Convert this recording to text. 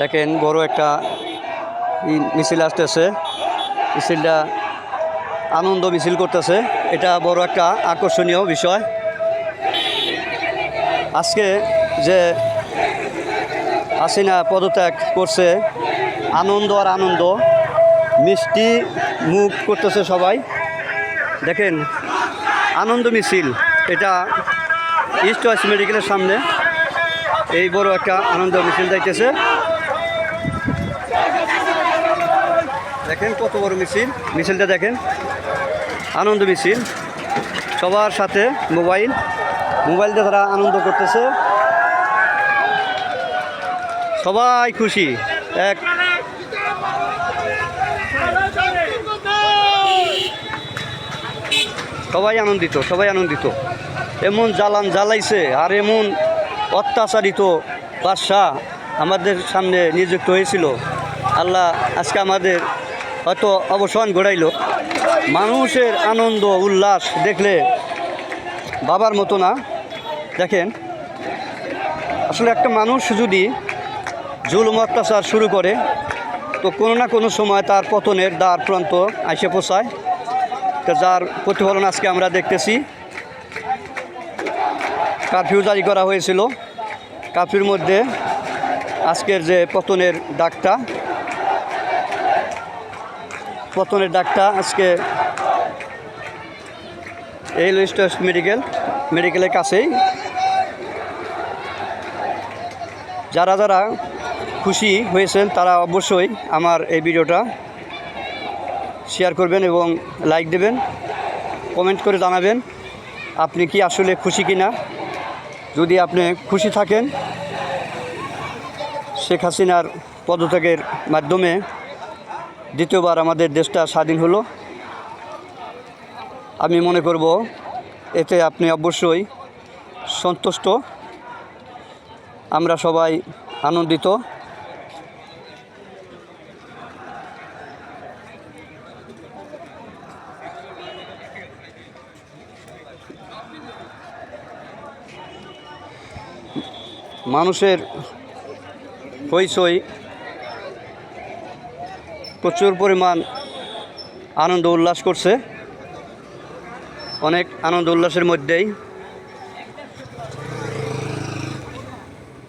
দেখেন বড় একটা মিছিল আসতেছে। মিছিলটা আনন্দ মিছিল করতেছে। এটা বড় একটা আকর্ষণীয় বিষয়। আজকে যে হাসিনা পদত্যাগ করছে, আনন্দ আর আনন্দ, মিষ্টি মুখ করতেছে সবাই। দেখেন, আনন্দ মিছিল, এটা ইস্ট ওয়েস্ট মেডিকেলের সামনে। এই বড় একটা আনন্দ মিছিল যাইতেছে দেখেন কত বড় মিছিল। মিছিলটা দেখেন। আনন্দ মিছিল। সবার সাথে মোবাইল। মোবাইল দিয়ে তারা আনন্দ করতেছে। সবাই খুশি। এক। সবাই আনন্দিত সবাই আনন্দিত। এমন জ্বালান জ্বালাইছে আর এমন অত্যাচারিত বাদশাহ। আমাদের সামনে নিযুক্ত হয়েছিল। আল্লাহ আজকে আমাদের হয়তো অবসান ঘটাইল। মানুষের আনন্দ, উল্লাস দেখলে বাবার মতো না। দেখেন, আসলে একটা মানুষ যদি জুলুম, অত্যাচার শুরু করে, তো কোনো না কোনো সময় তার পতনের দ্বার প্রান্ত আইসে পোষায় তো যার প্রতিফলন আজকে আমরা দেখতেছি। কারফিউ জারি করা হয়েছিল। কারফিউর মধ্যে আজকের যে পতনের ডাকটা পতনের ডাকটা আজকে এই লিস্ট মেডিকেল, মেডিকেলের কাছেই। যারা যারা খুশি হয়েছেন, তারা অবশ্যই আমার এই ভিডিওটা শেয়ার করবেন এবং লাইক দেবেন, কমেন্ট করে জানাবেন, আপনি কি আসলে খুশি কি না যদি আপনি খুশি থাকেন শেখ হাসিনার পদত্যাগের মাধ্যমে দ্বিতীয়বার আমাদের দেশটা স্বাধীন হলো। আমি মনে করব এতে আপনি অবশ্যই সন্তুষ্ট। আমরা সবাই আনন্দিত। মানুষের হইচই। প্রচুর পরিমাণ আনন্দ উল্লাস করছে। অনেক আনন্দ উল্লাসের মধ্যেই